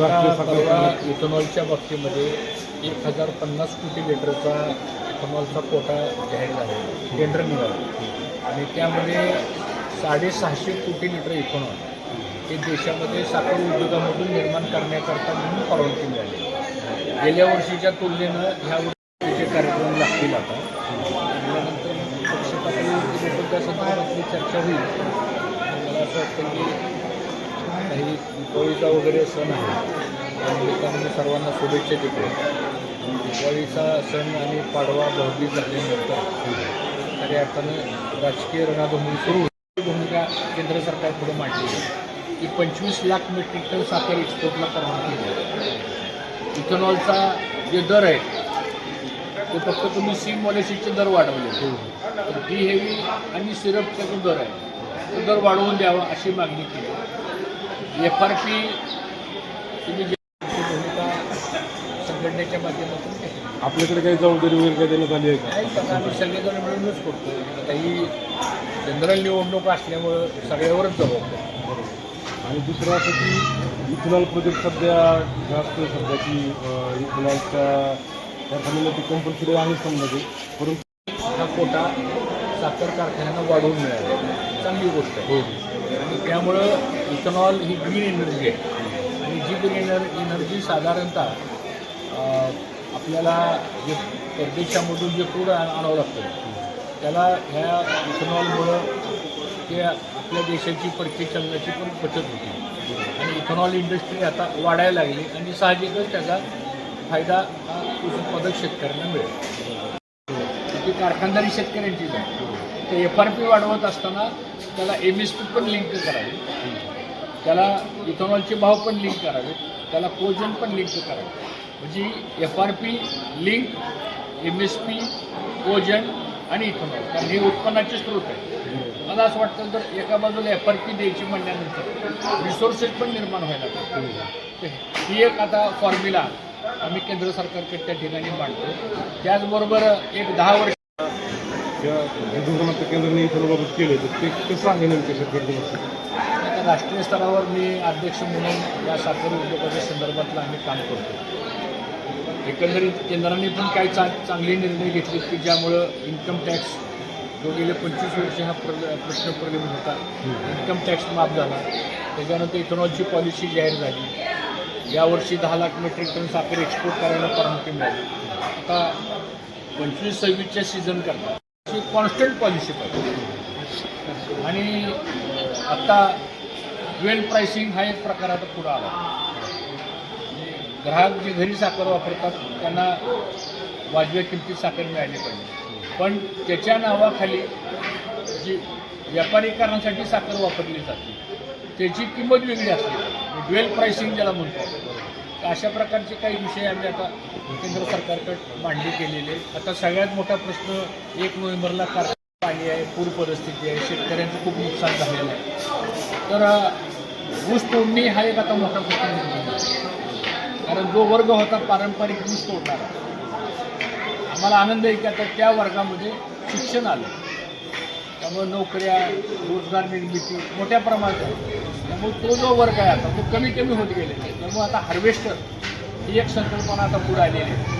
इथेनॉलच्या बाबतीमध्ये एक हजार पन्नास कोटी लिटरचा इथेनॉलचा कोटा जाहीर झाला टेंडर निघालं. आणि त्यामध्ये साडेसहाशे कोटी लिटर इथेनॉल हे देशामध्ये साखर उद्योगामधून निर्माण करण्याकरता म्हणून परवानगी मिळाली गेल्या वर्षीच्या तुलनेनं ह्या वर्षीचे कार्यक्रम लागतील आता त्यानंतर पक्ष पातळीवरती त्या संदर्भातली चर्चा होईल. मला असं वाटतं की काही दिवाळीचा वगैरे सण आहे. त्यानिमित्तानं मी सर्वांना शुभेच्छा देतो. दिवाळीचा सण आणि पाडवा भाऊबीज झाल्यानंतर खऱ्या अर्थानं राजकीय रणाधुमी सुरू भूमिका केंद्र सरकार पुढे मांडली आहे. की पंचवीस लाख मेट्रिक टन साखर एक्सपोर्टला परवानगी दिली इथेनॉलचा जे दर आहे ते फक्त तुम्ही सीम पॉलिसीचे दर वाढवले. तर डी हेवी आणि सिरपचा जो दर आहे दर वाढवून द्यावा अशी मागणी केली. एफ आर पी तुम्ही भूमिका संघटनेच्या माध्यमातून आपल्याकडे काही जबाबदारी वगैरे काय देण्यात आली आहे का? आम्ही सगळेजण मिळूनच करतो आता ही जनरल निवडणूक असल्यामुळं सगळ्यावरच जबाबदारी आणि दुसरं असं की इथेनॉल प्रोजेक्ट सध्या जास्त सध्या की अं, इथेनॉलच्या कारखान्याला ती कंपल्सरी आहे समजा परंतु हा कोटा साखर कारखान्यांना वाढवून मिळाला. चांगली गोष्ट आहे. आणि त्यामुळं इथेनॉल ही ग्रीन एनर्जी आहे. आणि जी ग्रीन एनर एनर्जी साधारणतः आपल्याला जे परदेशामधून जे क्रूड आण- आणावं लागतं त्याला ह्या इथेनॉलमुळं ते आपल्या देशाची परकी चलनाची पण बचत होती. आणि इथेनॉल इंडस्ट्री आता वाढायला लागली आणि साहजिकच त्याचा फायदा हा उत्पादक शेतकऱ्यांना मिळेल. ती कारखानदारी शेतकऱ्यांचीच आहे. ते एफ आर पी वाढवत असताना त्याला एम एस पी पण लिंक करावी. त्याला इथेनॉलचे भाव पण लिंक करावे. त्याला कोजन पण लिंक करावे. म्हणजे F R P link M S P cogen आणि इथेनॉल कारण हे उत्पन्नाचे स्रोत आहे मला असं वाटतं जर एका बाजूला एफ आर पी द्यायची म्हणल्यानंतर रिसोर्सेस पण निर्माण व्हायला ही एक आता फॉर्म्युला आम्ही केंद्र सरकारकडे त्या ठिकाणी मांडतो. त्याचबरोबर एक दहा वर्ष या धोरणाचं केंद्राने बाबत केले तर ते कसं आहे नेमकं सरकार आता राष्ट्रीय स्तरावर मी अध्यक्ष म्हणून या साखर उद्योगाच्या संदर्भातलं आम्ही काम करतो. एकंदरीत केंद्राने पण काही चा चांगले निर्णय घेतले की ज्यामुळं इन्कम टॅक्स जो गेले पंचवीस वर्ष हा प्र प्रश्न प्रलंबित होता. इन्कम टॅक्स माफ झाला. त्याच्यानंतर इथेनॉलची पॉलिसी जाहीर झाली. यावर्षी दहा लाख मेट्रिक टन साखर एक्सपोर्ट करायला परवानगी मिळाली. आता पंचवीस सव्वीसच्या सीझन करता. अशी कॉन्स्टंट पॉलिसी पाहिजे. आणि आता वेल प्राइसिंग हा एक प्रकार आता पुढं आला. ग्राहक जे घरी साखर वापरतात त्यांना वाजव्या किमतीत साखर मिळाली पाहिजे. पण त्याच्या नावाखाली जी व्यापारीकरणासाठी साखर वापरली जाते त्याची किंमत वेगळी असते. ड्वेल प्राइसिंग ज्याला म्हणतो तर अशा प्रकारचे काही विषय आम्ही आता केंद्र सरकारकडे मांडणी केलेले आता सगळ्यात मोठा प्रश्न एक नोव्हेंबरला कार पाणी आहे पूर परिस्थिती आहे शेतकऱ्यांचं खूप नुकसान झालेलं आहे. तर ऊस तोडणी हा एक आता मोठा प्रश्न निर्माण कारण जो वर्ग होता पारंपरिक ऊस तोडणारा आम्हाला आनंद आहे की आता त्या वर्गामध्ये शिक्षण आलं. त्यामुळे नोकऱ्या रोजगार निर्मिती मोठ्या प्रमाणात आहे त्यामुळे तो जो वर्ग आहे आता तो कमी कमी होत गेलेला आहे. त्यामुळे आता हार्वेस्टर ही एक संकल्पना आता पुढे आलेली आहे.